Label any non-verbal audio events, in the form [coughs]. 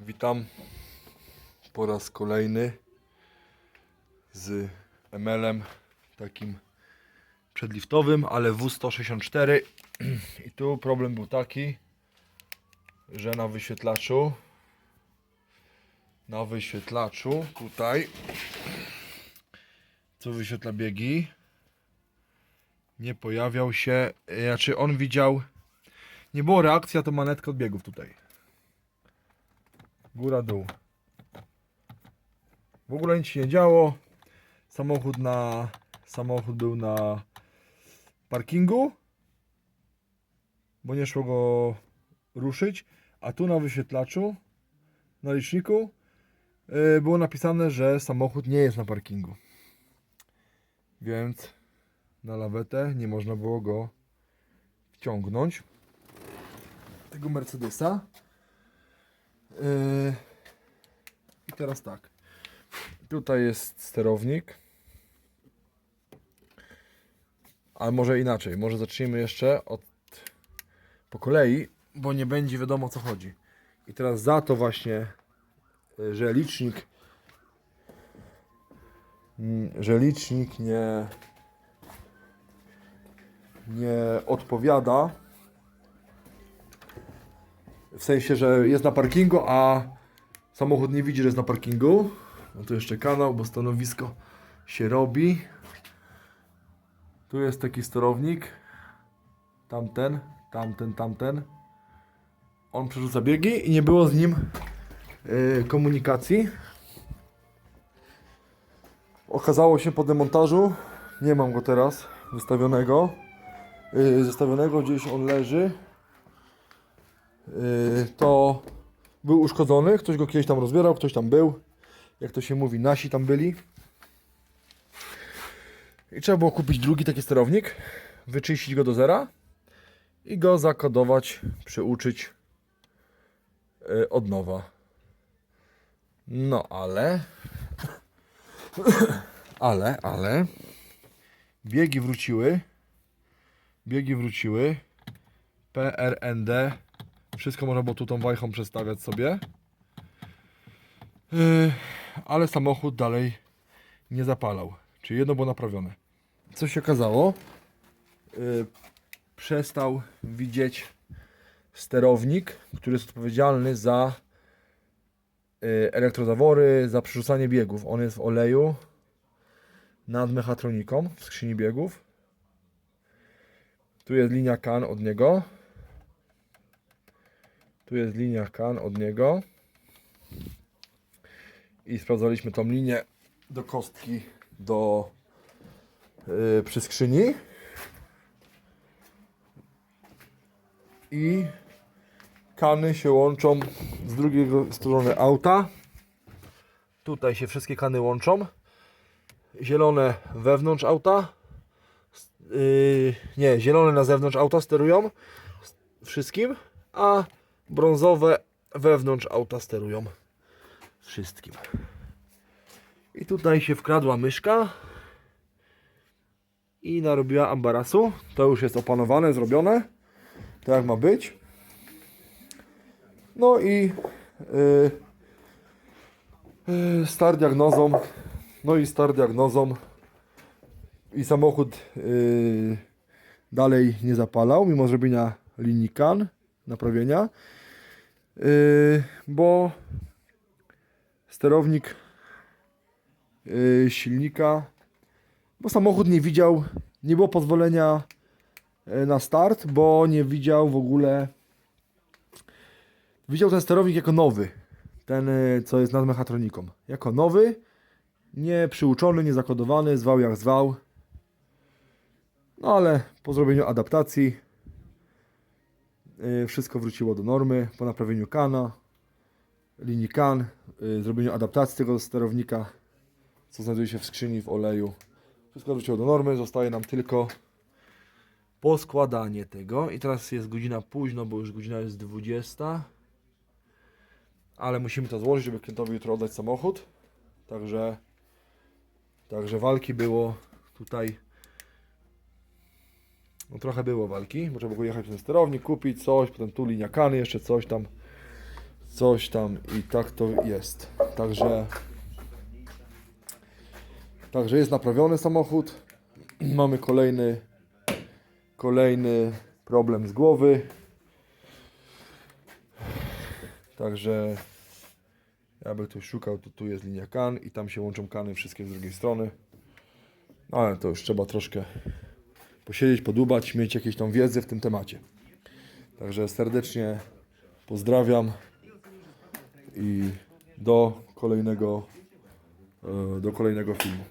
Witam po raz kolejny z ML-em takim przedliftowym, ale W164 i tu problem był taki, że na wyświetlaczu na wyświetlaczu tutaj co wyświetla biegi nie pojawiał się, znaczy on widział nie było reakcji, a to manetka od biegów tutaj góra dół. W ogóle nic się nie działo. Samochód na samochód był na parkingu bo nie szło go ruszyć a tu na wyświetlaczu na liczniku yy, było napisane, że samochód nie jest na parkingu. Więc na lawetę nie można było go wciągnąć. Tego Mercedesa I teraz tak. Tutaj jest sterownik. Ale może inaczej. Może zacznijmy jeszcze od po kolei, bo nie będzie wiadomo o co chodzi. I teraz za to właśnie, yy, że licznik mm, że licznik nie nie odpowiada w sensie, że jest na parkingu, a samochód nie widzi, że jest na parkingu. No tu jeszcze kanał, bo stanowisko się robi. Tu jest taki sterownik. Tamten, tamten, tamten. On przerzuca biegi i nie było z nim yy, komunikacji. Okazało się po demontażu, nie mam go teraz wystawionego. Yy, zestawionego gdzieś on leży. Yy, to był uszkodzony, ktoś go kiedyś tam rozbierał, ktoś tam był, jak to się mówi, nasi tam byli. I trzeba było kupić drugi taki sterownik, wyczyścić go do zera i go zakodować, przyuczyć yy, od nowa. No ale, [coughs] ale, ale, biegi wróciły, biegi wróciły, PRND wszystko można było tu tą wajchą przestawiać sobie. Yy, ale samochód dalej nie zapalał. Czyli jedno było naprawione. Co się okazało? Yy, przestał widzieć sterownik, który jest odpowiedzialny za yy, elektrozawory, za przerzucanie biegów. On jest w oleju nad mechatroniką w skrzyni biegów. Tu jest linia kan od niego. Tu jest linia kan od niego. I sprawdzaliśmy tą linię do kostki do yy, przy skrzyni. I kany się łączą z drugiej strony auta. Tutaj się wszystkie kany łączą. Zielone wewnątrz auta. Yy, nie, zielone na zewnątrz auta sterują wszystkim, a brązowe wewnątrz auta sterują wszystkim. I tutaj się wkradła myszka i narobiła ambarasu. To już jest opanowane, zrobione. Tak jak ma być. No i yy, yy, star diagnozą. No i star diagnozą. I samochód yy, dalej nie zapalał, mimo zrobienia linii kan, naprawienia. Yy, bo sterownik yy, silnika, bo samochód nie widział, nie było pozwolenia yy, na start, bo nie widział w ogóle, widział ten sterownik jako nowy, ten co jest nad mechatroniką, jako nowy, nie przyuczony, nie zakodowany, zwał jak zwał, no ale po zrobieniu adaptacji Y, Wszystko wróciło do normy po naprawieniu kana, linii kan, y, zrobieniu adaptacji tego sterownika, co znajduje się w skrzyni w oleju. Wszystko wróciło do normy, zostaje nam tylko poskładanie tego. I teraz jest godzina późno, bo już godzina jest 20. Ale musimy to złożyć, żeby klientowi jutro oddać samochód. Także, także walki było tutaj no trochę było walki, bo trzeba było jechać na sterownik, kupić coś, potem tu linia kany, jeszcze coś tam. coś tam i tak to jest. Także Także jest naprawiony samochód. [clears throat] Mamy kolejny kolejny problem z głowy. Także jakby ktoś szukał, to tu jest linia kan i tam się łączą kany wszystkie z drugiej strony. Ale to już trzeba troszkę posiedzieć, podłubać, mieć jakieś tam wiedzę w tym temacie. Także serdecznie pozdrawiam i do kolejnego, e, do kolejnego filmu.